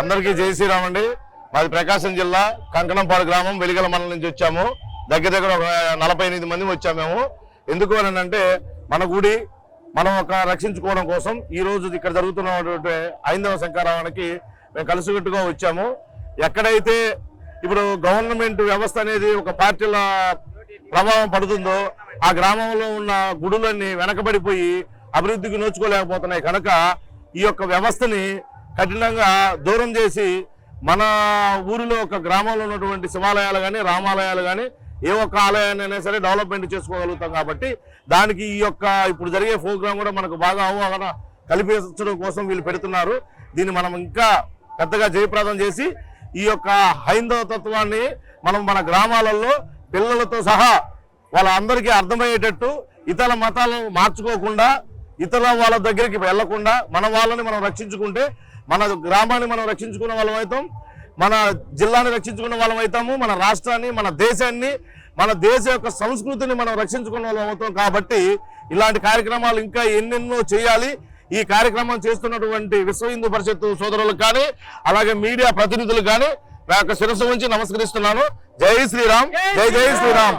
అందరికీ జై శ్రీరామ్ అండి. మాది ప్రకాశం జిల్లా కంకణంపాడు గ్రామం వెలిగల మండలం నుంచి వచ్చాము. దగ్గర దగ్గర ఒక నలభై ఎనిమిది మంది వచ్చాము మేము. ఎందుకు అని అంటే మన గుడి మనం ఒక రక్షించుకోవడం కోసం ఈ రోజు ఇక్కడ జరుగుతున్నటువంటి ఐందవ శంకారావానికి మేము కలిసికట్టుగా వచ్చాము. ఎక్కడైతే ఇప్పుడు గవర్నమెంట్ వ్యవస్థ అనేది ఒక పార్టీల ప్రభావం పడుతుందో ఆ గ్రామంలో ఉన్న గుడులన్నీ వెనకబడిపోయి అభివృద్ధికి నోచుకోలేకపోతున్నాయి. కనుక ఈ యొక్క వ్యవస్థని కఠినంగా దూరం చేసి మన ఊరిలో ఒక గ్రామంలో ఉన్నటువంటి శివాలయాలు కానీ రామాలయాలు కానీ ఏ ఒక్క ఆలయాన్ని అయినా సరే డెవలప్మెంట్ చేసుకోగలుగుతాం కాబట్టి దానికి ఈ యొక్క ఇప్పుడు జరిగే ప్రోగ్రామ్ కూడా మనకు బాగా అవగాహన కల్పించడం కోసం వీళ్ళు పెడుతున్నారు. దీన్ని మనం ఇంకా పెద్దగా జయప్రదం చేసి ఈ యొక్క హైందవ తత్వాన్ని మనం మన గ్రామాలలో పిల్లలతో సహా వాళ్ళందరికీ అర్థమయ్యేటట్టు ఇతర మతాలను మార్చుకోకుండా ఇతర వాళ్ళ దగ్గరికి వెళ్ళకుండా మన వాళ్ళని మనం రక్షించుకుంటే మన గ్రామాన్ని మనం రక్షించుకున్న వాళ్ళం అవుతాం మన జిల్లాని రక్షించుకున్న వాళ్ళం అవుతాము మన రాష్ట్రాన్ని మన దేశాన్ని మన దేశ యొక్క సంస్కృతిని మనం రక్షించుకున్న వాళ్ళం అవుతాం. కాబట్టి ఇలాంటి కార్యక్రమాలు ఇంకా ఎన్నెన్నో చేయాలి. ఈ కార్యక్రమం చేస్తున్నటువంటి విశ్వ హిందూ పరిషత్ సోదరులకు కానీ అలాగే మీడియా ప్రతినిధులకు కానీ నా యొక్క శిరస్సు ఉంచి నమస్కరిస్తున్నాను. జై శ్రీరామ్. జై జై శ్రీరామ్.